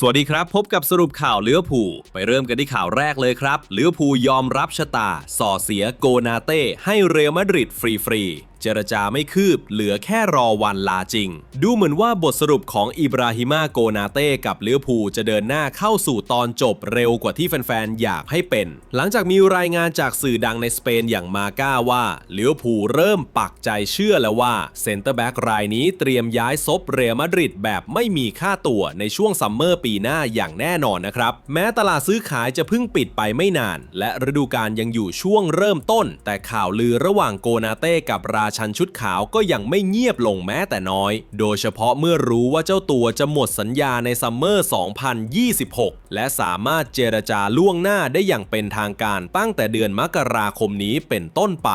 สวัสดีครับ พบกับสรุปข่าวเลือผูไปเริ่มกันที่ข่าวแรกเลยครับเลือผูยอมรับชะตา ส่อเสียโกนาเต้ให้เรอัลมาดริดฟรีๆ เจรจาไม่คืบเหลือแค่รอวันลาจริง ดูเหมือนว่าบทสรุปของอิบราฮิมาโกนาเต้กับเลี้ยวผูจะเดินหน้าเข้าสู่ตอนจบเร็วกว่าที่แฟนๆ อยากให้เป็น หลังจากมีรายงานจากสื่อดังในสเปนอย่างมาก้าว่าเลี้ยวผูเริ่มปักใจเชื่อแล้วว่าเซนเตอร์แบ็กรายนี้เตรียมย้ายซบเรอัลมาดริดแบบไม่มีค่าตัวในช่วงซัมเมอร์ปีหน้าอย่างแน่นอนนะครับ แม้ตลาดซื้อขายจะเพิ่งปิดไปไม่นาน และฤดูกาลยังอยู่ช่วงเริ่มต้น แต่ข่าวลือระหว่างโกนาเต้กับราชันชุดขาวก็ยังไม่เงียบลงแม้แต่น้อย โดยเฉพาะเมื่อรู้ว่าเจ้าตัวจะหมดสัญญาในซัมเมอร์ 2026 และสามารถเจรจาล่วงหน้าได้อย่างเป็นทางการตั้งแต่เดือนมกราคมนี้เป็นต้นไป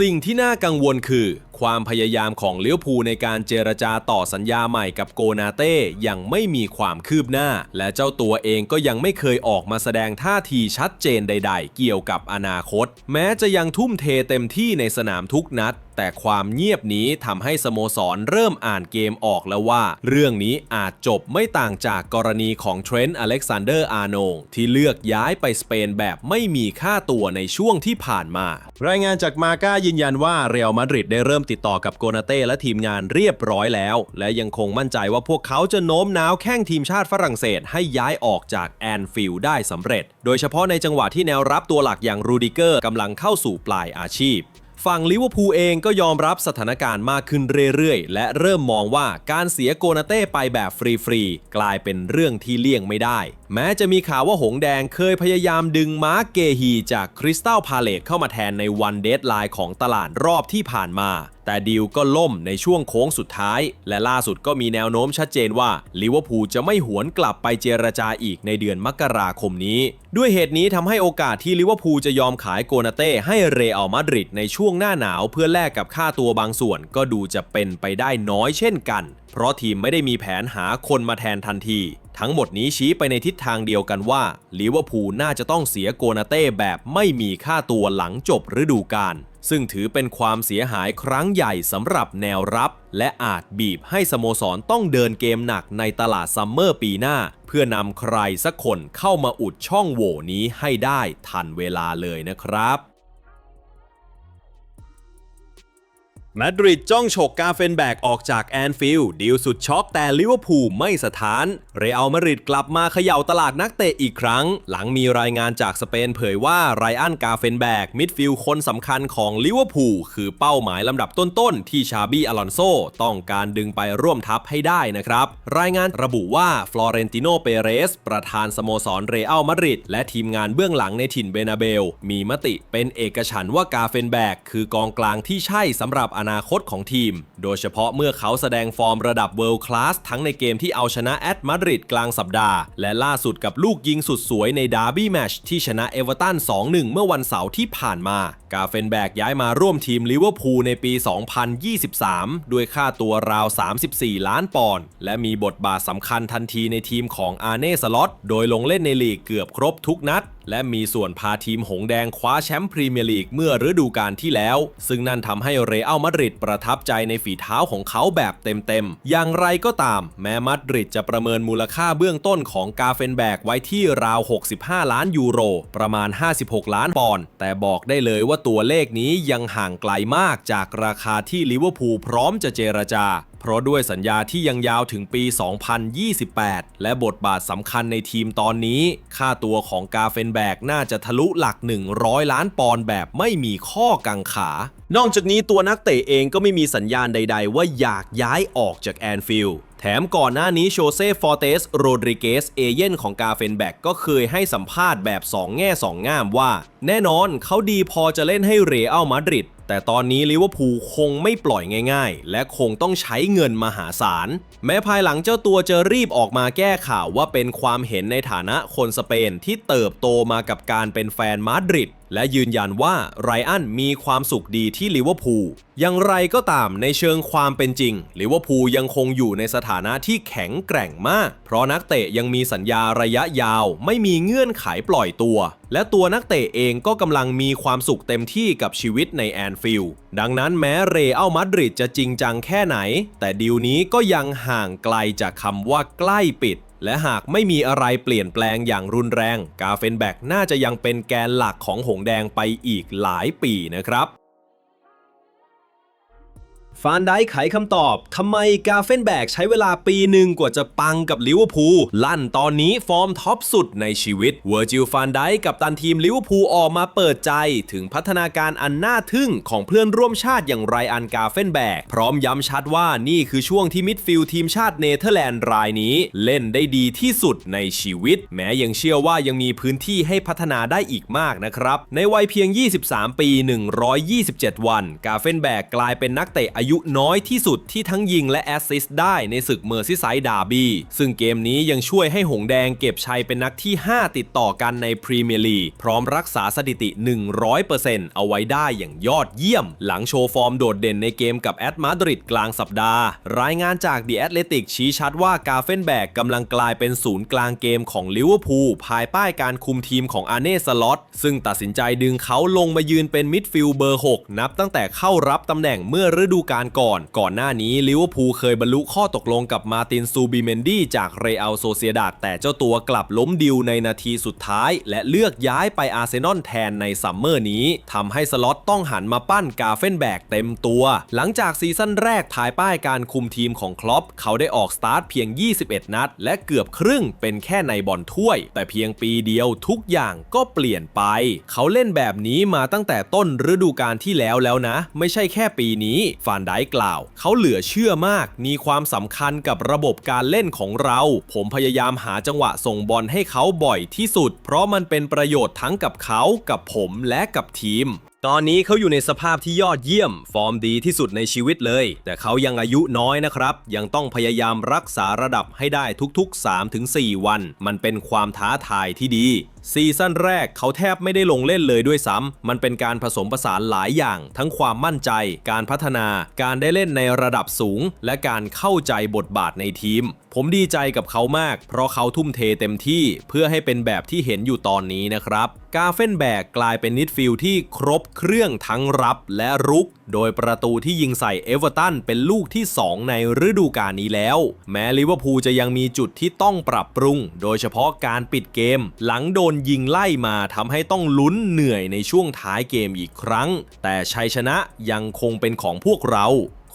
สิ่งที่น่ากังวลคือ ความพยายามของเลี้ยวภูในการเจรจาต่อสัญญาใหม่กับโกนาเต้ยังไม่มีความคืบหน้า และเจ้าตัวเองก็ยังไม่เคยออกมาแสดงท่าทีชัดเจนใด ๆ เกี่ยวกับอนาคต แม้จะยังทุ่มเทเต็มที่ในสนามทุกนัด แต่ความเงียบนี้ทำให้สโมสรเริ่มอ่านเกมออกแล้วว่า เรื่องนี้อาจจบไม่ต่างจากกรณีของเทรนต์อเล็กซานเดอร์อาร์โนงที่เลือกย้ายไปสเปนแบบไม่มีค่าตัวในช่วงที่ผ่านมา รายงานจากมาก้ายืนยันว่าเรอัลมาดริดได้เริ่มติดต่อกับโกนาเต้และทีมงานเรียบร้อยแล้ว และยังคงมั่นใจว่าพวกเขาจะโน้มน้าวแข้งทีมชาติฝรั่งเศสให้ย้ายออกจากแอนฟิลด์ได้สำเร็จ โดยเฉพาะในจังหวะที่แนวรับตัวหลักอย่างรูดิเกอร์กำลังเข้าสู่ปลายอาชีพ ฝั่งลิเวอร์พูลเองก็ยอมรับสถานการณ์มากขึ้นเรื่อยๆ และเริ่มมองว่าการเสียโกนาเต้ไปแบบฟรีๆ กลายเป็นเรื่องที่เลี่ยงไม่ได้ แม้จะมีข่าวว่าหงแดงเคยพยายามดึงมาร์กเกฮีจากคริสตัลพาเลตเข้ามาแทนในวันเดทไลน์ของตลาดรอบที่ผ่านมา แต่ดีลก็ล่มในช่วงโค้งสุดท้าย และล่าสุดก็มีแนวโน้มชัดเจนว่าลิเวอร์พูลจะไม่หวนกลับไปเจรจาอีกในเดือนมกราคมนี้ ด้วยเหตุนี้ทำให้โอกาสที่ลิเวอร์พูลจะยอมขายโกนาเต้ให้เรอัลมาดริดในช่วงหน้าหนาวเพื่อแลกกับค่าตัวบางส่วนก็ดูจะเป็นไปได้น้อยเช่นกัน เพราะทีมไม่ได้มีแผนหาคนมาแทนทันที ทั้งหมดนี้ชี้ไปในทิศทางเดียวกันว่าลิเวอร์พูลน่าจะต้องเสียโกนาเต้แบบไม่มีค่าตัวหลังจบฤดูกาล ซึ่งถือเป็นความเสียหายครั้งใหญ่สำหรับแนวรับ และอาจบีบให้สโมสรต้องเดินเกมหนักในตลาดซัมเมอร์ปีหน้า เพื่อนำใครสักคนเข้ามาอุดช่องโหว่นี้ให้ได้ทันเวลาเลยนะครับ มาดริดจ้องฉกกาเฟนแบกออกจากแอนฟิลด์ดีลสุดช็อกแต่ลิเวอร์พูลไม่สถาน เรอัลมาดริดกลับมาเขย่าตลาดนักเตะอีกครั้ง หลังมีรายงานจากสเปนเผยว่าไรอันกาเฟนแบกมิดฟิลด์คนสำคัญของลิเวอร์พูลคือเป้าหมายลำดับต้นๆ ที่ชาบี้อลอนโซต้องการดึงไปร่วมทัพให้ได้นะครับ รายงานระบุว่าฟลอเรนติโนเปเรส ประธานสโมสรเรอัลมาดริดและทีมงานเบื้องหลังในถิ่นเบนาเบล มีมติเป็นเอกฉันท์ว่ากาเฟนแบกคือกองกลางที่ใช่สำหรับนาคตของทีม โดยเฉพาะเมื่อเขาแสดงฟอร์มระดับเวิลด์คลาสทั้งในเกมที่เอาชนะแอตมาดริดกลางสัปดาห์ และล่าสุดกับลูกยิงสุดสวยในดาร์บี้แมชที่ชนะเอเวอร์ตัน2-1 เมื่อวันเสาร์ที่ผ่านมา กาเฟนแบกย้ายมาร่วมทีมลิเวอร์พูลในปี 2023 ด้วยค่าตัวราว 34 ล้านปอนด์และมีบทบาทสำคัญทันทีในทีมของอาร์เน่สล็อตโดยลงเล่นในลีกเกือบครบทุกนัด และมีส่วนพาทีมหงแดงคว้าแชมป์พรีเมียร์ลีกเมื่อฤดูกาลที่แล้ว ซึ่งนั่นทำให้เรอัลมาดริดประทับใจในฝีเท้าของเขาแบบเต็มๆ อย่างไรก็ตาม แม้มาดริดจะประเมินมูลค่าเบื้องต้นของกาเฟนแบกไว้ที่ราว 65 ล้านยูโร ประมาณ 56 ล้านปอนด์แต่บอกได้เลยว่าตัวเลขนี้ยังห่างไกลมากจากราคาที่ลิเวอร์พูลพร้อมจะเจรจา เพราะด้วยสัญญาที่ยังยาวถึงปี 2028 และบทบาทสำคัญในทีมตอนนี้ ค่าตัวของกาเฟนแบกน่าจะทะลุหลัก 100 ล้านปอนด์แบบไม่มีข้อกังขา นอกจากนี้ตัวนักเตะเองก็ไม่มีสัญญาณใด ๆ ว่าอยากย้ายออกจากแอนฟิลด์ ถมก่อนหน้านี้โชเซ่ฟอร์เตสโรดริเกสเอเย่นของกาเฟนแบกก็เคยให้สัมภาษณ์แบบ 2 แง่ 2 ง่ามว่า แน่นอนเขาดีพอจะเล่นให้เรอัลมาดริดแต่ตอนนี้ลิเวอร์พูลคงไม่ปล่อยง่ายๆ และคงต้องใช้เงินมหาศาล แม้ภายหลังเจ้าตัวจะรีบออกมาแก้ข่าวว่าเป็นความเห็นในฐานะคนสเปนที่เติบโตมากับการเป็นแฟนมาดริด และยืนยันว่าไรอันมีความสุขดีที่ลิเวอร์พูลอย่างไรก็ตามในเชิงความเป็นจริงลิเวอร์พูลยังคงอยู่ในสถานะที่แข็งแกร่งมาก เพราะนักเตะยังมีสัญญาระยะยาว ไม่มีเงื่อนไขปล่อยตัว และตัวนักเตะเองก็กำลังมีความสุขเต็มที่กับชีวิตในแอนฟิลด์ดังนั้นแม้เรอัลมาดริดจะจริงจังแค่ไหน แต่ดีลนี้ก็ยังห่างไกลจากคำว่าใกล้ปิด และหากไม่มีอะไรเปลี่ยนแปลงอย่างรุนแรง กาเฟนแบกน่าจะยังเป็นแกนหลักของหงแดงไปอีกหลายปีนะครับ ฟานไดค์ไขคำตอบทำไมกาเฟนแบกใช้เวลาปีหนึ่งกว่าจะปังกับลิเวอร์พูลลั่นตอนนี้ฟอร์มท็อปสุดในชีวิตเวอร์จิลฟานไดค์กับตันทีมลิเวอร์พูลออกมาเปิดใจ ถึงพัฒนาการอันน่าทึ่งของเพื่อนร่วมชาติอย่างไรอันกาเฟนแบก พร้อมย้ำชัดว่านี่คือช่วงที่มิดฟิลด์ทีมชาติเนเธอร์แลนด์รายนี้ เล่นได้ดีที่สุดในชีวิต แม้ยังเชื่อว่ายังมีพื้นที่ให้พัฒนาได้อีกมากนะครับในวัยเพียง 23 ปี 127 วัน กาเฟนแบกกลายเป็นนักเตะอาายุน้อยที่สุดที่ทั้งยิงและแอสซิสต์ได้ในศึกเมอร์ซิไซด์ดาร์บี้ซึ่งเกมนี้ยังช่วยให้หงแดงเก็บชัยเป็นนัดที่ 5 ติดต่อกันในพรีเมียร์ลีกพร้อมรักษาสถิติ 100%เอาไว้ได้อย่างยอดเยี่ยม หลังโชว์ฟอร์มโดดเด่นในเกมกับแอตมาดริดกลางสัปดาห์ รายงานจาก The Athletic ชี้ชัดว่ากาเฟนแบกกำลังกลายเป็นศูนย์กลางเกมของลิเวอร์พูลภายใต้การคุมทีมของอาเน่สล็อตซึ่งตัดสินใจดึงเขาลงมายืนเป็นมิดฟิลด์เบอร์ 6 นับตั้งแต่เข้ารับตำแหน่งเมื่อฤดูกาลก่อน ก่อนหน้านี้ลิเวอร์พูลเคยบรรลุข้อตกลงกับมาตินซูบิเมนดี้จากเรอัลโซเซียดาดแต่เจ้าตัวกลับล้มดิวในนาทีสุดท้าย และเลือกย้ายไปอาร์เซนอลแทนในซัมเมอร์นี้ทำให้สล็อตต้องหันมาปั้นกาเฟนแบกเต็มตัว หลังจากซีซั่นแรกภายใต้การคุมทีมของคลอปเขาได้ออกสตาร์ทเพียง 21 นัด และเกือบครึ่งเป็นแค่ในบอลถ้วย แต่เพียงปีเดียวทุกอย่างก็เปลี่ยนไป เขาเล่นแบบนี้มาตั้งแต่ต้นฤดูกาลที่แล้วแล้วนะ ไม่ใช่แค่ปีนี้ฟานไดกล่าว เขาเหลือเชื่อมาก มีความสำคัญกับระบบการเล่นของเรา ผมพยายามหาจังหวะส่งบอลให้เขาบ่อยที่สุด เพราะมันเป็นประโยชน์ทั้งกับเขา กับผมและกับทีม ตอนนี้เขาอยู่ในสภาพที่ยอดเยี่ยม ฟอร์มดีที่สุดในชีวิตเลย แต่เขายังอายุน้อยนะครับ ยังต้องพยายามรักษาระดับให้ได้ทุกๆ 3-4 วัน มันเป็นความท้าทายที่ดี ซีซั่นแรกเขาแทบไม่ได้ลงเล่นเลยด้วยซ้ำ มันเป็นการผสมผสานหลายอย่าง ทั้งความมั่นใจ การพัฒนา การได้เล่นในระดับสูง และการเข้าใจบทบาทในทีม ผมดีใจกับเขามาก เพราะเขาทุ่มเทเต็มที่ เพื่อให้เป็นแบบที่เห็นอยู่ตอนนี้นะครับ กาเฟนแบกกลายเป็นนิดฟิลด์ที่ครบเครื่องทั้งรับและรุก โดยประตูที่ยิงใส่เอเวอร์ตันเป็นลูกที่ 2 ในฤดูกาลนี้แล้ว แม้ลิเวอร์พูลจะยังมีจุดที่ต้องปรับปรุง โดยเฉพาะการปิดเกม หลังโดนยิงไล่มาทำให้ต้องลุ้นเหนื่อยในช่วงท้ายเกมอีกครั้ง แต่ชัยชนะยังคงเป็นของพวกเรา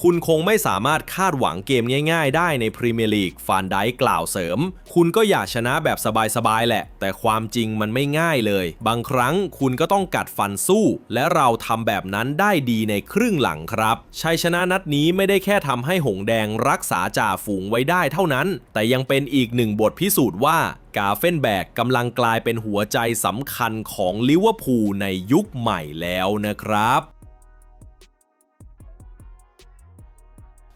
คุณคงไม่สามารถคาดหวังเกมง่ายๆ ได้ในพรีเมียร์ลีกฟานไดกล่าวเสริม คุณก็อยากชนะแบบสบายๆแหละ แต่ความจริงมันไม่ง่ายเลย บางครั้งคุณก็ต้องกัดฟันสู้ และเราทำแบบนั้นได้ดีในครึ่งหลังครับ ชัยชนะนัดนี้ไม่ได้แค่ทำให้หงแดงรักษาจ่าฝูงไว้ได้เท่านั้น แต่ยังเป็นอีกหนึ่งบทพิสูจน์ว่ากาเฟนแบกกำลังกลายเป็นหัวใจสำคัญของลิเวอร์พูลในยุคใหม่แล้วนะครับ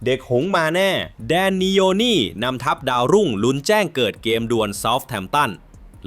เด็กหงมาแน่ แดนนิโยนี่นำทัพดาวรุ่งลุ้นแจ้งเกิดเกมดวลเซาท์แฮมป์ตัน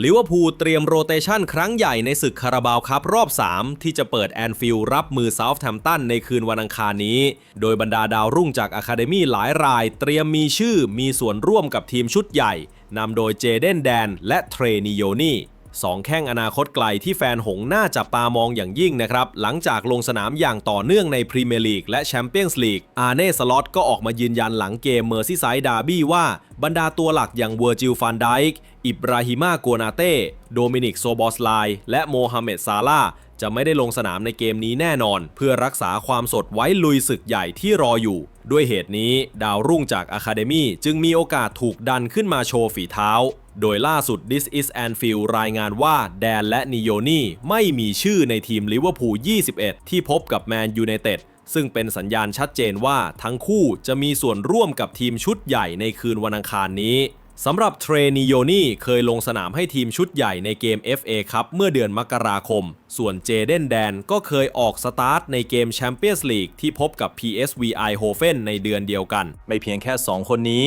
ลิเวอร์พูลเตรียมโรเตชันครั้งใหญ่ในศึกคาราบาวครับรอบ 3 ที่จะเปิดแอนฟิลด์รับมือเซาท์แฮมป์ตันในคืนวันอังคารนี้ โดยบรรดาดาวรุ่งจากอะคาเดมี่หลายราย เตรียมมีชื่อมีส่วนร่วมกับทีมชุดใหญ่นำโดยเจเดนแดน และเทรนิโยนี่ สองแข้งอนาคตไกลที่แฟนหงส์น่าจับตามองอย่างยิ่งนะครับ หลังจากลงสนามอย่างต่อเนื่องในพรีเมียร์ลีกและแชมเปี้ยนส์ลีกอาเน่สล็อตก็ออกมายืนยันหลังเกมเมอร์ซี่ไซด์ดาร์บี้ว่า บรรดาตัวหลักอย่างเวอร์จิลฟานไดค์อิบราฮิมากัวนาเต้โดมินิกโซบอสไลและโมฮัมเหม็ดซาลาจะไม่ได้ลงสนามในเกมนี้แน่นอน เพื่อรักษาความสดไว้ลุยศึกใหญ่ที่รออยู่ ด้วยเหตุนี้ ดาวรุ่งจากอะคาเดมี่จึงมีโอกาสถูกดันขึ้นมาโชว์ฝีเท้า โดยล่าสุด This is Anfield รายงานว่าแดนและนิโยนี่ไม่มีชื่อในทีมลิเวอร์พูล 21 ที่พบกับแมนยูไนเต็ดซึ่งเป็นสัญญาณชัดเจนว่าทั้งคู่จะมีส่วนร่วมกับทีมชุดใหญ่ในคืนวันอังคารนี้สำหรับเทรนิโยนี่เคยลงสนามให้ทีมชุดใหญ่ในเกม FA ครับเมื่อเดือนมกราคม ส่วนเจเดนแดนก็เคยออกสตาร์ทในเกมแชมเปี้ยนส์ลีกที่พบกับ PSV Eindhoven ในเดือนเดียวกัน ไม่เพียงแค่ 2 คนนี้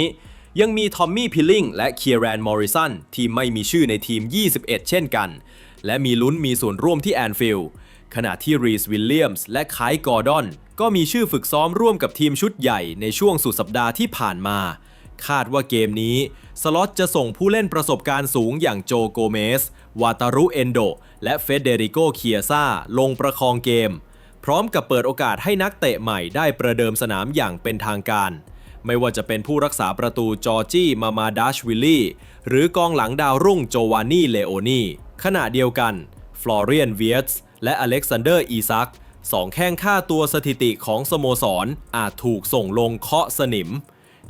ยังมีทอมมี่พิลลิงและเคียรนมอริสันที่ไม่มีชื่อในทีม 21 เช่นกัน และมีลุ้นมีส่วนร่วมที่แอนฟิลด์ขณะที่รีสวิลเลียมส์และไคล์กอร์ดอน ก็มีชื่อฝึกซ้อมร่วมกับทีมชุดใหญ่ในช่วงสุดสัปดาห์ที่ผ่านมา คาดว่าเกมนี้ สล็อตจะส่งผู้เล่นประสบการณ์สูงอย่างโจโกเมส วาตารุเอนโด และเฟเดริโกเคียซาลงประคองเกม พร้อมกับเปิดโอกาสให้นักเตะใหม่ได้ประเดิมสนามอย่างเป็นทางการ ไม่ว่าจะเป็นผู้รักษาประตูจอร์จี้มามาดัชวิลลี่ หรือกองหลังดาวรุ่งโจวานนี่เลโอนีขณะเดียวกันฟลอเรียนเวียตส์และอเล็กซานเดอร์อีซักสองแข้งค่าตัวสถิติของสโมสรอาจถูกส่งลงเคาะสนิม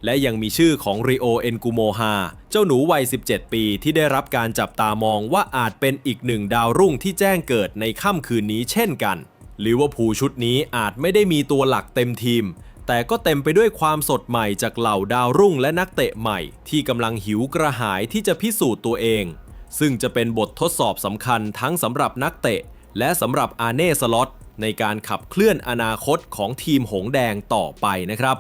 และยังมีชื่อของริโอเอนกุโมฮาเจ้าหนูวัย 17 ปีที่ได้รับการจับตามองว่าอาจเป็นอีกหนึ่งดาวรุ่งที่แจ้งเกิดในค่ำคืนนี้เช่นกันลิเวอร์พูลชุดนี้อาจไม่ได้มีตัวหลักเต็มทีม แต่ก็เต็มไปด้วยความสดใหม่จากเหล่าดาวรุ่งและนักเตะใหม่ ที่กำลังหิวกระหายที่จะพิสูจน์ตัวเอง ซึ่งจะเป็นบททดสอบสำคัญทั้งสำหรับนักเตะ และสำหรับอาเน่สล็อตในการขับเคลื่อนอนาคตของทีมหงแดงต่อไปนะครับ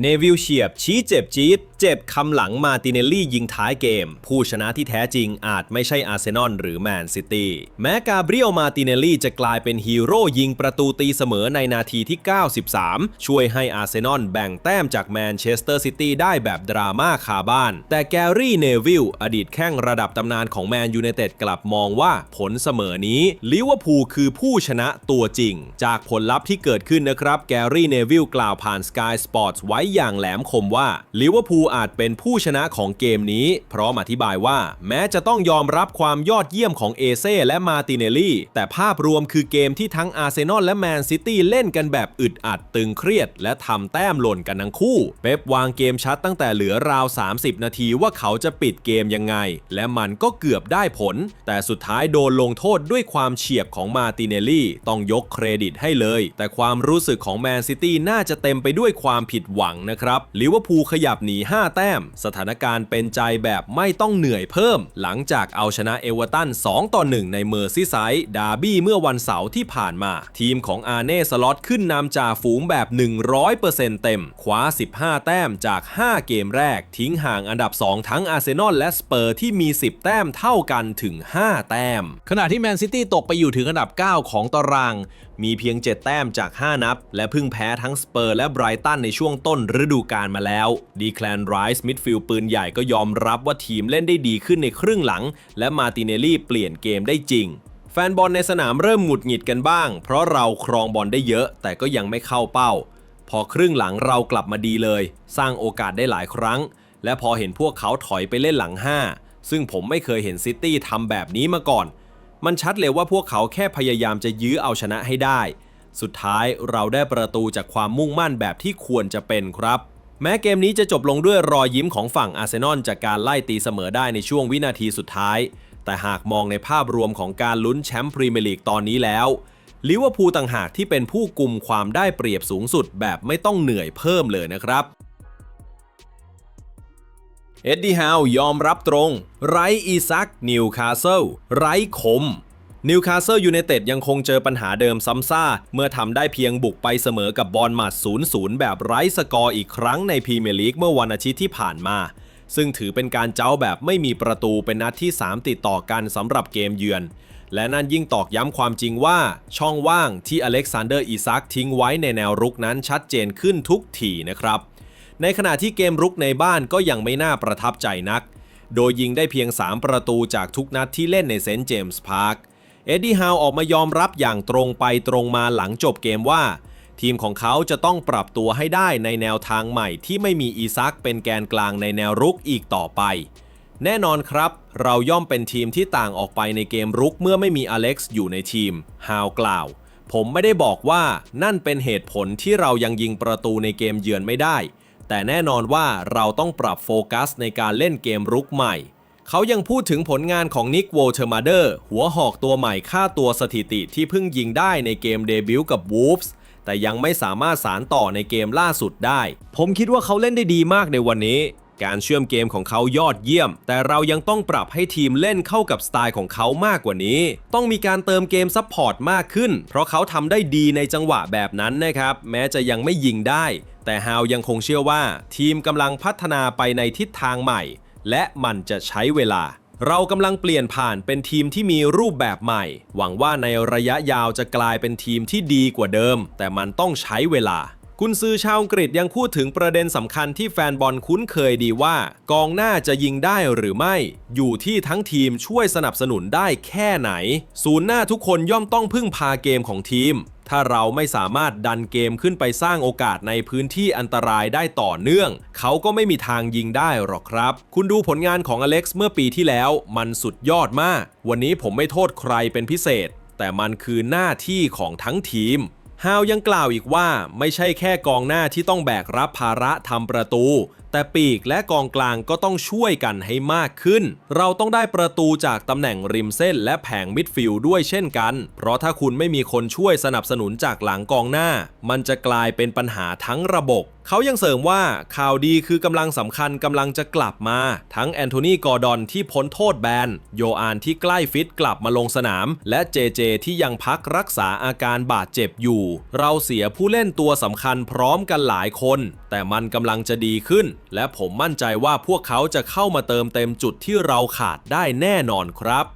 เนวิลเฉียบชี้เจ็บจี๊ด เจ็บคำหลังมาติเนลลี่ยิงท้ายเกม ผู้ชนะที่แท้จริงอาจไม่ใช่อาร์เซนอลหรือแมนซิตี้แม้กาเบรียลมาติเนลลี่จะกลายเป็นฮีโร่ยิงประตูตีเสมอในนาทีที่ 93 ช่วยให้อาร์เซนอลแบ่งแต้มจากแมนเชสเตอร์ซิตี้ได้แบบดราม่าคาบ้าน แต่แกรี่เนวิลอดีตแข้งระดับตำนานของแมนยูไนเต็ดกลับมองว่าผลเสมอนี้ลิเวอร์พูลคือผู้ชนะตัวจริง จากผลลัพธ์ที่เกิดขึ้นนะครับแกรี่เนวิลกล่าวผ่าน Sky Sports ไว้อย่างแหลมคมว่าลิเวอร์พูลอาจเป็นผู้ชนะของเกมนี้ พร้อมอธิบายว่า แม้จะต้องยอมรับความยอดเยี่ยมของเอเซ่และมาติเนลลี่ แต่ภาพรวมคือเกมที่ทั้งอาร์เซนอลและแมนซิตี้เล่นกันแบบอึดอัดตึงเครียด และทำแต้มหล่นกันทั้งคู่ เป๊ปวางเกมชัดตั้งแต่เหลือราว 30 นาทีว่าเขาจะปิดเกมยังไง และมันก็เกือบได้ผล แต่สุดท้ายโดนลงโทษด้วยความเฉียบของมาติเนลลี่ ต้องยกเครดิตให้เลย แต่ความรู้สึกของแมนซิตี้น่าจะเต็มไปด้วยความผิดหวังนะครับลิเวอร์พูลขยับหนี5 5 แต้ม สถานการณ์เป็นใจแบบไม่ต้องเหนื่อยเพิ่ม หลังจากเอาชนะเอเวอร์ตัน 2 ต่อ 1 ในเมอร์ซี่ไซด์ดาร์บี้เมื่อวันเสาร์ที่ผ่านมา ทีมของอาร์เน่สล็อตขึ้นนำจ่าฝูงแบบ 100%เต็ม คว้า 15 แต้มจาก 5 เกมแรก ทิ้งห่างอันดับ 2 ทั้งอาร์เซนอลและสเปอร์ที่มี 10 แต้มเท่ากันถึง 5 แต้ม ขณะที่แมนซิตี้ตกไปอยู่ถึงอันดับ 9 ของตารางมีเพียง 7 แต้มจาก 5 นัดและเพิ่งแพ้ทั้งสเปอร์และไบรตันในช่วงต้นฤดูกาลมาแล้ว ดีแคลนไรส์มิดฟิลด์ปืนใหญ่ก็ยอมรับว่าทีมเล่นได้ดีขึ้นในครึ่งหลัง และมาติเนลลี่เปลี่ยนเกมได้จริงแฟนบอลในสนามเริ่มหงุดหงิดกันบ้าง เพราะเราครองบอลได้เยอะ แต่ก็ยังไม่เข้าเป้า พอครึ่งหลังเรากลับมาดีเลย สร้างโอกาสได้หลายครั้ง และพอเห็นพวกเขาถอยไปเล่นหลัง 5 ซึ่งผมไม่เคยเห็นซิตี้ทำแบบนี้มาก่อน มันชัดเลยว่าพวกเขาแค่พยายามจะยื้อเอาชนะให้ได้ สุดท้ายเราได้ประตูจากความมุ่งมั่นแบบที่ควรจะเป็นครับ แม้เกมนี้จะจบลงด้วยรอยยิ้มของฝั่งอาร์เซนอลจากการไล่ตีเสมอได้ในช่วงวินาทีสุดท้าย แต่หากมองในภาพรวมของการลุ้นแชมป์พรีเมียร์ลีกตอนนี้แล้วลิเวอร์พูลต่างหากที่เป็นผู้กลุ่มความได้เปรียบสูงสุดแบบไม่ต้องเหนื่อยเพิ่มเลยนะครับ เอ็ดดี้ฮาวยอมรับตรง ไรอีซักนิวคาสเซิลไร้คมนิวคาสเซิลยูไนเต็ดยังคงเจอปัญหาเดิมซ้ำซ่าเมื่อทำได้เพียงบุกไปเสมอกับบอลมัด0-0 แบบไร้สกอร์อีกครั้งในพรีเมียร์ลีกเมื่อวันอาทิตย์ที่ผ่านมา ซึ่งถือเป็นการเจ้าแบบไม่มีประตูเป็นนัดที่ 3 ติดต่อกันสำหรับเกมเยือน และนั่นยิ่งตอกย้ำความจริงว่า ช่องว่างที่อเล็กซานเดอร์อีซักทิ้งไว้ในแนวรุกนั้นชัดเจนขึ้นทุกทีนะครับ ในขณะที่เกมรุกในบ้านก็ยังไม่น่าประทับใจนัก โดยยิงได้เพียง 3 ประตูจากทุกนัดที่เล่นในเซนต์เจมส์พาร์ค เอ็ดดี้ฮาวออกมายอมรับอย่างตรงไปตรงมาหลังจบเกมว่า ทีมของเขาจะต้องปรับตัวให้ได้ในแนวทางใหม่ที่ไม่มีอีซักเป็นแกนกลางในแนวรุกอีกต่อไป แน่นอนครับ เราย่อมเป็นทีมที่ต่างออกไปในเกมรุกเมื่อไม่มีอเล็กซ์อยู่ในทีมฮาวกล่าวผมไม่ได้บอกว่านั่นเป็นเหตุผลที่เรายังยิงประตูในเกมเยือนไม่ได้ แต่แน่นอนว่าเราต้องปรับโฟกัสในการเล่นเกมรุกใหม่ เขายังพูดถึงผลงานของนิกโวเทอร์มาเดอร์หัวหอกตัวใหม่ค่าตัวสถิติที่เพิ่งยิงได้ในเกมเดบิวต์กับวูฟส์แต่ยังไม่สามารถสารต่อในเกมล่าสุดได้ ผมคิดว่าเขาเล่นได้ดีมากในวันนี้ การเชื่อมเกมของเขายอดเยี่ยม แต่เรายังต้องปรับให้ทีมเล่นเข้ากับสไตล์ของเขามากกว่านี้ ต้องมีการเติมเกมซัพพอร์ตมากขึ้น เพราะเขาทำได้ดีในจังหวะแบบนั้นนะครับ แม้จะยังไม่ยิงได้ แต่ฮาวยังคงเชื่อว่าทีมกำลังพัฒนาไปในทิศทางใหม่ และมันจะใช้เวลา เรากำลังเปลี่ยนผ่านเป็นทีมที่มีรูปแบบใหม่ หวังว่าในระยะยาวจะกลายเป็นทีมที่ดีกว่าเดิม แต่มันต้องใช้เวลากุนซือชาวอังกฤษยังพูดถึงประเด็นสำคัญที่แฟนบอลคุ้นเคยดีว่า กองหน้าจะยิงได้หรือไม่ อยู่ที่ทั้งทีมช่วยสนับสนุนได้แค่ไหน ศูนย์หน้าทุกคนย่อมต้องพึ่งพาเกมของทีม ถ้าเราไม่สามารถดันเกมขึ้นไปสร้างโอกาสในพื้นที่อันตรายได้ต่อเนื่อง เขาก็ไม่มีทางยิงได้หรอกครับ คุณดูผลงานของอเล็กซ์เมื่อปีที่แล้ว มันสุดยอดมาก วันนี้ผมไม่โทษใครเป็นพิเศษ แต่มันคือหน้าที่ของทั้งทีมฮาวยังกล่าวอีกว่าไม่ใช่แค่กองหน้าที่ต้องแบกรับภาระทำประตู แต่ปีกและกองกลางก็ต้องช่วยกันให้มากขึ้น เราต้องได้ประตูจากตำแหน่งริมเส้นและแผงมิดฟิลด์ด้วยเช่นกัน เพราะถ้าคุณไม่มีคนช่วยสนับสนุนจากหลังกองหน้า มันจะกลายเป็นปัญหาทั้งระบบเขายังเสริมว่าข่าวดีคือกำลังสำคัญกำลังจะกลับมา ทั้งแอนโทนีกอร์ดอนที่พ้นโทษแบน โยอานที่ใกล้ฟิตกลับมาลงสนาม และเจเจที่ยังพักรักษาอาการบาดเจ็บอยู่ เราเสียผู้เล่นตัวสำคัญพร้อมกันหลายคน แต่มันกำลังจะดีขึ้น และผมมั่นใจว่าพวกเขาจะเข้ามาเติมเต็มจุดที่เราขาดได้แน่นอนครับ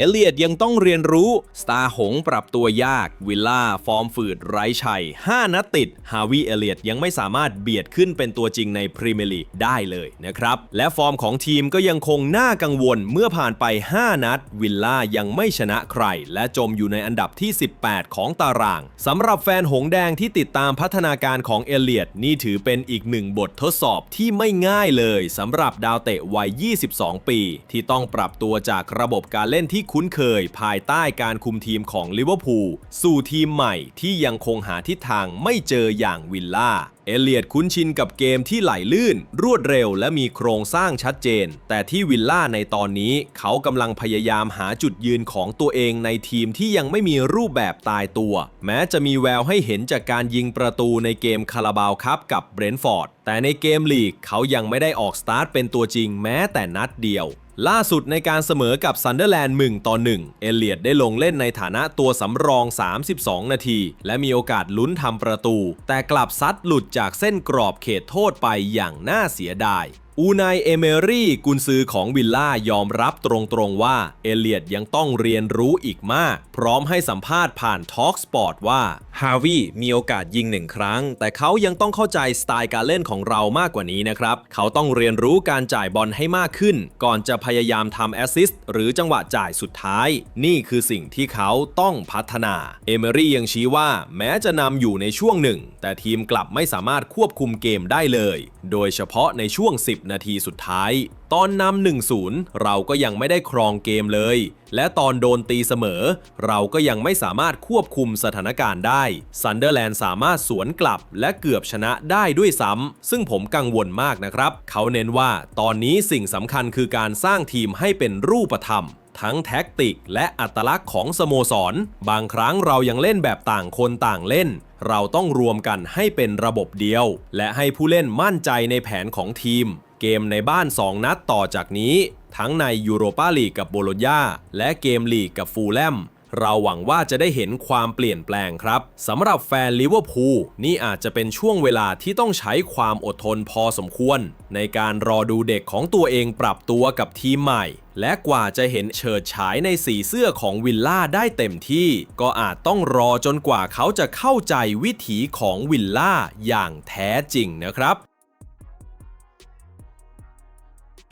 เอเลียดยังต้องเรียนรู้สตาร์หงปรับตัวยาก วิลล่าฟอร์มฝืดไร้ชัย 5 นัดติด ฮาวิเอเลียดยังไม่สามารถเบียดขึ้นเป็นตัวจริงในพรีเมียร์ลีกได้เลยนะครับ และฟอร์มของทีมก็ยังคงน่ากังวลเมื่อผ่านไป 5 นัด วิลล่ายังไม่ชนะใคร และจมอยู่ในอันดับที่ 18 ของตารางสำหรับแฟนหงแดงที่ติดตามพัฒนาการของเอเลียดนี่ถือเป็นอีกหนึ่งบททดสอบที่ไม่ง่ายเลยสำหรับดาวเตะวัย 22 ปี ที่ต้องปรับตัวจากระบบการเล่นที่คุ้นเคยภายใต้การคุมทีมของลิเวอร์พูลสู่ทีมใหม่ที่ยังคงหาทิศทางไม่เจออย่างวิลล่าเอเลียดคุ้นชินกับเกมที่ไหลลื่น รวดเร็วและมีโครงสร้างชัดเจน แต่ที่วิลล่าในตอนนี้เขากำลังพยายามหาจุดยืนของตัวเองในทีมที่ยังไม่มีรูปแบบตายตัว แม้จะมีแววให้เห็นจากการยิงประตูในเกมคาราบาวคัพกับเบรนท์ฟอร์ดแต่ในเกมลีกเขายังไม่ได้ออกสตาร์ทเป็นตัวจริงแม้แต่นัดเดียว ล่าสุดในการเสมอกับซันเดอร์แลนด์1ต่อ1 เอเลียดได้ลงเล่นในฐานะตัวสำรอง 32 นาที และมีโอกาสลุ้นทำประตู แต่กลับซัดหลุดจากเส้นกรอบเขตโทษไปอย่างน่าเสียดาย อูนายเอเมรี่กุนซือของวิลล่ายอมรับตรงๆว่าเอเลียดยังต้องเรียนรู้อีกมาก พร้อมให้สัมภาษณ์ผ่านทอล์กสปอร์ตว่าฮาวิมีโอกาสยิงหนึ่งครั้ง แต่เขายังต้องเข้าใจสไตล์การเล่นของเรามากกว่านี้นะครับ เขาต้องเรียนรู้การจ่ายบอลให้มากขึ้น ก่อนจะพยายามทำแอสซิสต์หรือจังหวะจ่ายสุดท้าย นี่คือสิ่งที่เขาต้องพัฒนาเอเมรี่ยังชี้ว่าแม้จะนำอยู่ในช่วงหนึ่ง แต่ทีมกลับไม่สามารถควบคุมเกมได้เลย โดยเฉพาะในช่วง 10นาทีสุดท้าย ตอนนำ1-0 เราก็ยังไม่ได้ครองเกมเลย และตอนโดนตีเสมอ เราก็ยังไม่สามารถควบคุมสถานการณ์ได้ซันเดอร์แลนด์สามารถสวนกลับและเกือบชนะได้ด้วยซ้ำซึ่งผมกังวลมากนะครับ เขาเน้นว่าตอนนี้สิ่งสำคัญคือการสร้างทีมให้เป็นรูปธรรมทั้งแท็กติกและอัตลักษณ์ของสโมสร บางครั้งเรายังเล่นแบบต่างคนต่างเล่น เราต้องรวมกันให้เป็นระบบเดียว และให้ผู้เล่นมั่นใจในแผนของทีม เกมในบ้าน 2 นัดต่อจากนี้ ทั้งในยูโรปาลีกกับโบโลญญาและเกมลีกกับฟูลแลมเราหวังว่าจะได้เห็นความเปลี่ยนแปลงครับสำหรับแฟนลิเวอร์พูลนี่อาจจะเป็นช่วงเวลาที่ต้องใช้ความอดทนพอสมควร ในการรอดูเด็กของตัวเองปรับตัวกับทีมใหม่ และกว่าจะเห็นเฉิดฉายในสีเสื้อของวิลล่าได้เต็มที่ ก็อาจต้องรอจนกว่าเขาจะเข้าใจวิถีของวิลล่าอย่างแท้จริงนะครับ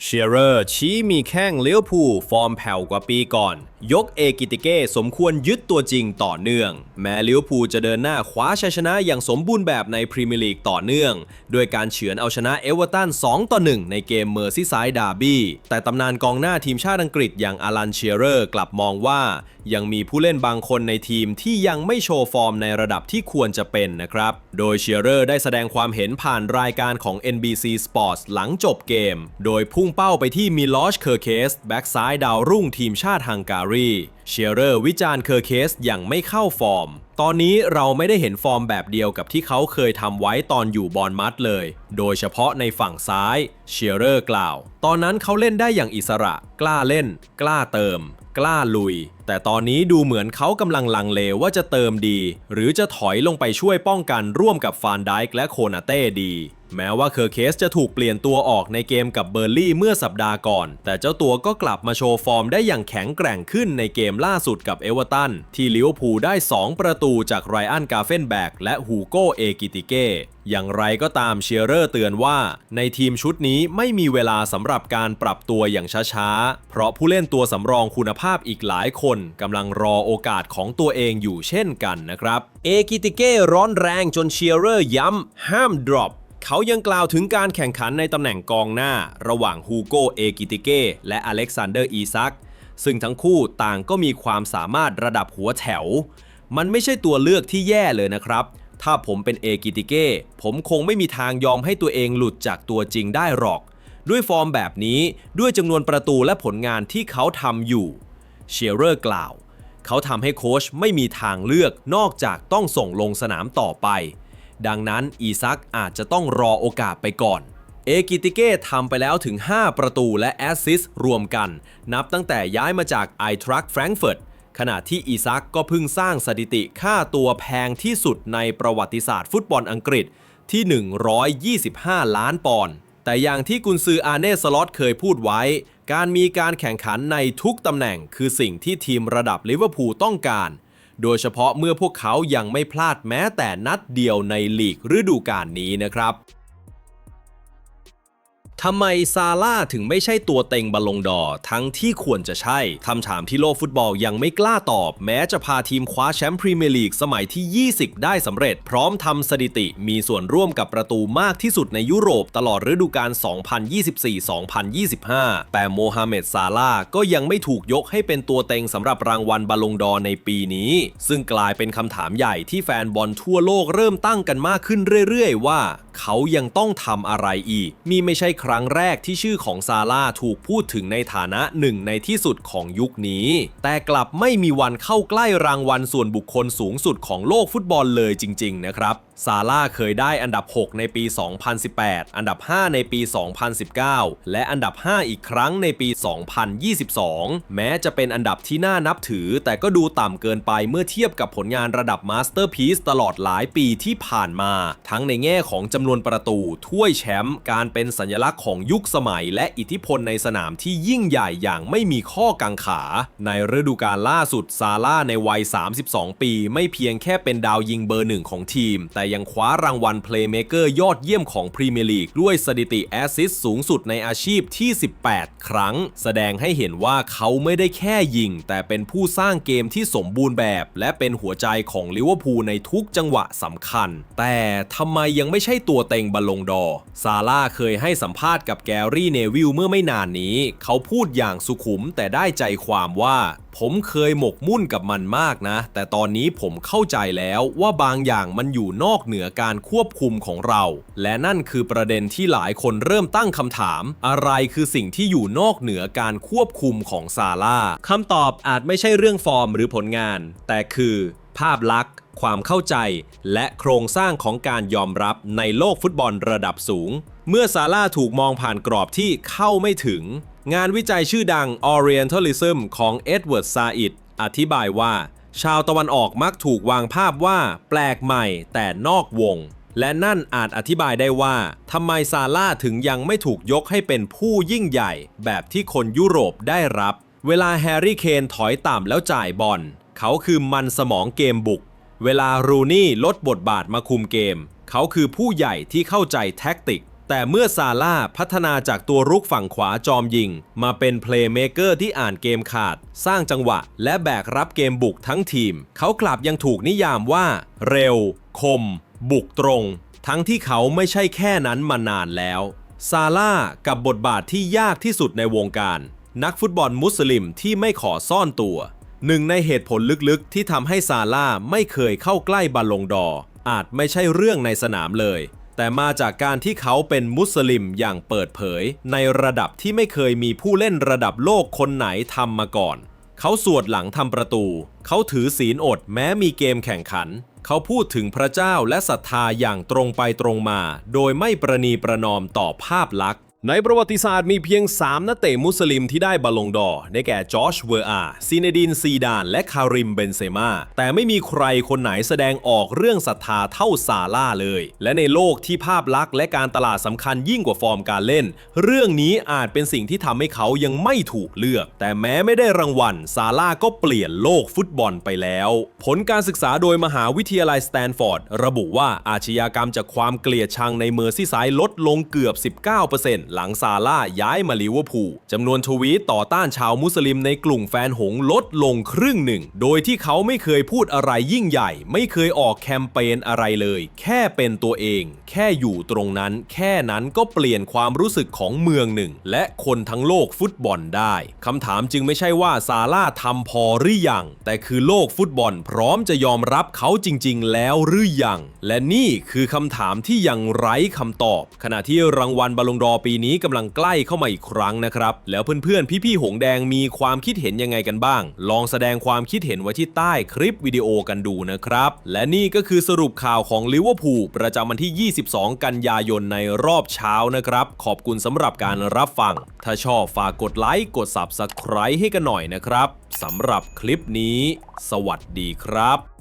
เชียร์เรอร์ชี้มีแข้งเลี้ยวภูลฟอร์มแผ่วกว่าปีก่อน ยกเอกิติเก้สมควรยึดตัวจริงต่อเนื่อง แม้เลี้ยวภูลจะเดินหน้าคว้าชัยชนะอย่างสมบูรณ์แบบในพรีเมียร์ลีกต่อเนื่อง ด้วยการเฉือนเอาชนะเอเวอร์ตัน 2 ต่อ 1 ในเกมเมอร์ซี่ไซด์ดาร์บี้ แต่ตำนานกองหน้าทีมชาติอังกฤษอย่างอลันเชียร์เรอร์กลับมองว่า ยังมีผู้เล่นบางคนในทีมที่ยังไม่โชว์ฟอร์มในระดับที่ควรจะเป็นนะครับ โดยเชียร์เรอร์ได้แสดงความเห็นผ่านรายการของ NBC Sports หลังจบเกม โดยพุ่งเป้าไปที่มิลอชเคอร์เคสแบ็กซ้ายดาวรุ่งทีมชาติฮังการี เชียร์เรอร์วิจารณ์เคอร์เคสอย่างไม่เข้าฟอร์ม ตอนนี้เราไม่ได้เห็นฟอร์มแบบเดียวกับที่เขาเคยทำไว้ตอนอยู่บอลมัดเลย โดยเฉพาะในฝั่งซ้าย เชียร์เรอร์กล่าว ตอนนั้นเขาเล่นได้อย่างอิสระ กล้าเล่น กล้าเติม กล้าลุย แต่ตอนนี้ดูเหมือนเขากำลังลังเลว่าจะเติมดี หรือจะถอยลงไปช่วยป้องกันร่วมกับฟานไดค์และโคนาเต้ดี แม้ว่าเคอร์เคสจะถูกเปลี่ยนตัวออกในเกมกับเบอร์ลี่เมื่อสัปดาห์ก่อน แต่เจ้าตัวก็กลับมาโชว์ฟอร์มได้อย่างแข็งแกร่งขึ้นในเกมล่าสุดกับเอเวอร์ตันที่ลิเวอร์พูลได้ 2 ประตูจากไรอันกาเฟนแบกและฮูโกเอกิติเกอย่างไรก็ตามเชียร์เรอร์เตือนว่าในทีมชุดนี้ไม่มีเวลาสำหรับการปรับตัวอย่างช้าๆ เพราะผู้เล่นตัวสำรองคุณภาพอีกหลายคนนกำลังรอโอกาสของตัวเองอยู่เช่นกันนะครับ เอกิติเก้ร้อนแรงจนเชียร์เรอร์ย้ำห้ามดรอปเขายังกล่าวถึงการแข่งขันในตำแหน่งกองหน้า ระหว่างฮูโกเอกิติเก้และอเล็กซานเดอร์อีซัก ซึ่งทั้งคู่ต่างก็มีความสามารถระดับหัวแถว มันไม่ใช่ตัวเลือกที่แย่เลยนะครับ ถ้าผมเป็นเอกิติเก้ผมคงไม่มีทางยอมให้ตัวเองหลุดจากตัวจริงได้หรอก ด้วยฟอร์มแบบนี้ด้วยจำนวนประตูและผลงานที่เขาทำอยู่ เชียร์เรอร์กล่าว เขาทำให้โค้ชไม่มีทางเลือกนอกจากต้องส่งลงสนามต่อไป ดังนั้นอีซักอาจจะต้องรอโอกาสไปก่อนเอกิติเก้ทำไปแล้วถึง 5 ประตูและแอสซิสรวมกัน นับตั้งแต่ย้ายมาจากไอทรัคแฟรงก์เฟิร์ตขณะที่อีซักก็เพิ่งสร้างสถิติค่าตัวแพงที่สุดในประวัติศาสตร์ฟุตบอลอังกฤษที่ 125 ล้านปอนด์แต่อย่างที่กุนซืออาเน่สล็อตเคยพูดไว้ การมีการแข่งขันในทุกตำแหน่งคือสิ่งที่ทีมระดับลิเวอร์พูลต้องการ โดยเฉพาะเมื่อพวกเขายังไม่พลาดแม้แต่นัดเดียวในลีกฤดูกาลนี้นะครับ ทำไมซาร่าถึงไม่ใช่ตัวเต็งบอลลงดอร์ทั้งที่ควรจะใช่คำถามที่โลกฟุตบอลยังไม่กล้าตอบ แม้จะพาทีมคว้าแชมป์พรีเมียร์ลีกสมัยที่ 20 ได้สำเร็จ พร้อมทำสถิติมีส่วนร่วมกับประตูมากที่สุดในยุโรปตลอดฤดูกาล 2024-2025 แต่โมฮัมเหม็ดซาร่าก็ยังไม่ถูกยกให้เป็นตัวเต็งสำหรับรางวัลบอลลงดอร์ในปีนี้ ซึ่งกลายเป็นคำถามใหญ่ที่แฟนบอลทั่วโลกเริ่มตั้งกันมากขึ้นเรื่อย ๆ ว่า เขายังต้องทำอะไรอีก มีไม่ใช่ครรั้งแรกที่ชื่อของซาร่าถูกพูดถึงในฐานะหนึ่งในที่สุดของยุคนี้ แต่กลับไม่มีวันเข้าใกล้รางวัลส่วนบุคคลสูงสุดของโลกฟุตบอลเลยจริง ๆ นะครับ ซาร่าเคยได้อันดับ 6 ในปี 2018 อันดับ 5 ในปี 2019 และอันดับ 5 อีกครั้งในปี 2022 แม้จะเป็นอันดับที่น่านับถือ แต่ก็ดูต่ำเกินไปเมื่อเทียบกับผลงานระดับมาสเตอร์พีซตลอดหลายปีที่ผ่านมา ทั้งในแง่ของจำนวนประตู ถ้วยแชมป์ การเป็นสัญลักษณ์ของยุคสมัย และอิทธิพลในสนามที่ยิ่งใหญ่อย่างไม่มีข้อกังขา ในฤดูกาลล่าสุดซาร่าในวัย 32 ปี ไม่เพียงแค่เป็นดาวยิงเบอร์หนึ่งของทีม แต่ยังคว้ารางวัลเพลย์เมเกอร์ยอดเยี่ยมของพรีเมียร์ลีกด้วยสถิติแอสซิสต์สูงสุดในอาชีพที่ 18 ครั้ง แสดงให้เห็นว่าเขาไม่ได้แค่ยิง แต่เป็นผู้สร้างเกมที่สมบูรณ์แบบ และเป็นหัวใจของลิเวอร์พูลในทุกจังหวะสำคัญ แต่ทำไมยังไม่ใช่ตัวเต็งบอลลงดอร์ซาร่าเคยให้สัมภาษณ์กับแกรี่เนวิลเมื่อไม่นานนี้ เขาพูดอย่างสุขุมแต่ได้ใจความว่า ผมเคยหมกมุ่นกับมันมากนะ แต่ตอนนี้ผมเข้าใจแล้วว่าบางอย่างมันอยู่นอกเหนือการควบคุมของเรา และนั่นคือประเด็นที่หลายคนเริ่มตั้งคำถาม อะไรคือสิ่งที่อยู่นอกเหนือการควบคุมของซาร่าคำตอบอาจไม่ใช่เรื่องฟอร์มหรือผลงาน แต่คือ ภาพลักษณ์ความเข้าใจ และโครงสร้างของการยอมรับในโลกฟุตบอลระดับสูง เมื่อซาร่าถูกมองผ่านกรอบที่เข้าไม่ถึง งานวิจัยชื่อดัง Orientalism ของเอ็ดเวิร์ดซาอิดอธิบายว่า ชาวตะวันออกมักถูกวางภาพว่า แปลกใหม่แต่นอกวง และนั่นอาจอธิบายได้ว่าทำไมซาร่าถึงยังไม่ถูกยกให้เป็นผู้ยิ่งใหญ่ แบบที่คนยุโรปได้รับ เวลาแฮร์รี่เคนถอยต่ำแล้วจ่ายบอลเขาคือมันสมองเกมบุก เวลารูนี่ลดบทบาทมาคุมเกม เขาคือผู้ใหญ่ที่เข้าใจแท็กติก แต่เมื่อซาร่าพัฒนาจากตัวรุกฝั่งขวาจอมยิง มาเป็นเพลย์เมเกอร์ที่อ่านเกมขาด สร้างจังหวะ และแบกรับเกมบุกทั้งทีม เขากลับยังถูกนิยามว่า เร็ว คม บุกตรง ทั้งที่เขาไม่ใช่แค่นั้นมานานแล้ว ซาร่ากับบทบาทที่ยากที่สุดในวงการ นักฟุตบอลมุสลิมที่ไม่ขอซ่อนตัว หนึ่งในเหตุผลลึกๆ ที่ทำให้ซาร่าไม่เคยเข้าใกล้บอลลงดออาจไม่ใช่เรื่องในสนามเลย แต่มาจากการที่เขาเป็นมุสลิมอย่างเปิดเผย ในระดับที่ไม่เคยมีผู้เล่นระดับโลกคนไหนทำมาก่อน เขาสวดหลังทำประตู เขาถือศีลอดแม้มีเกมแข่งขัน เขาพูดถึงพระเจ้าและศรัทธาอย่างตรงไปตรงมา โดยไม่ประนีประนอมต่อภาพลักษณ์ ในประวัติศาสตร์มีเพียง 3 นักเตะมุสลิมที่ได้บอลลงดอได้แก่จอร์จเวอร์อาซีเนดินซีดาน และคาริมเบนเซมาแต่ไม่มีใครคนไหนแสดงออกเรื่องศรัทธาเท่าซาร่าเลย และในโลกที่ภาพลักษณ์และการตลาดสำคัญยิ่งกว่าฟอร์มการเล่น เรื่องนี้อาจเป็นสิ่งที่ทำให้เขายังไม่ถูกเลือก แต่แม้ไม่ได้รางวัลซาร่าก็เปลี่ยนโลกฟุตบอลไปแล้ว ผลการศึกษาโดยมหาวิทยาลัยสแตนฟอร์ดระบุว่าอาชญากรรมจากความเกลียดชังในเมอร์ซี่ไซด์ลดลงเกือบ 19%หลังซาร่าย้ายมาลิเวอร์พูลจำนวนทวีตต่อต้านชาวมุสลิมในกลุ่มแฟนหงลดลงครึ่งหนึ่ง โดยที่เขาไม่เคยพูดอะไรยิ่งใหญ่ ไม่เคยออกแคมเปญอะไรเลย แค่เป็นตัวเอง แค่อยู่ตรงนั้น แค่นั้นก็เปลี่ยนความรู้สึกของเมืองหนึ่ง และคนทั้งโลกฟุตบอลได้คำถามจึงไม่ใช่ว่าซาร่าทำพอหรือยัง แต่คือโลกฟุตบอลพร้อมจะยอมรับเขาจริง ๆ แล้วหรือยัง และนี่คือคำถามที่ยังไร้คำตอบ ขณะที่รางวัลบอลงดอร์ปีนี้กำลังใกล้เข้ามาอีกครั้งนะครับ แล้วเพื่อนๆ พี่ๆ หงแดงมีความคิดเห็นยังไงกันบ้าง ลองแสดงความคิดเห็นไว้ที่ใต้คลิปวิดีโอกันดูนะครับ และนี่ก็คือสรุปข่าวของลิเวอร์พูลประจำวันที่ 22 กันยายนในรอบเช้านะครับ ขอบคุณสำหรับการรับฟัง ถ้าชอบฝากกดไลค์ กด Subscribe ให้กันหน่อยนะครับสำหรับคลิปนี้ สวัสดีครับ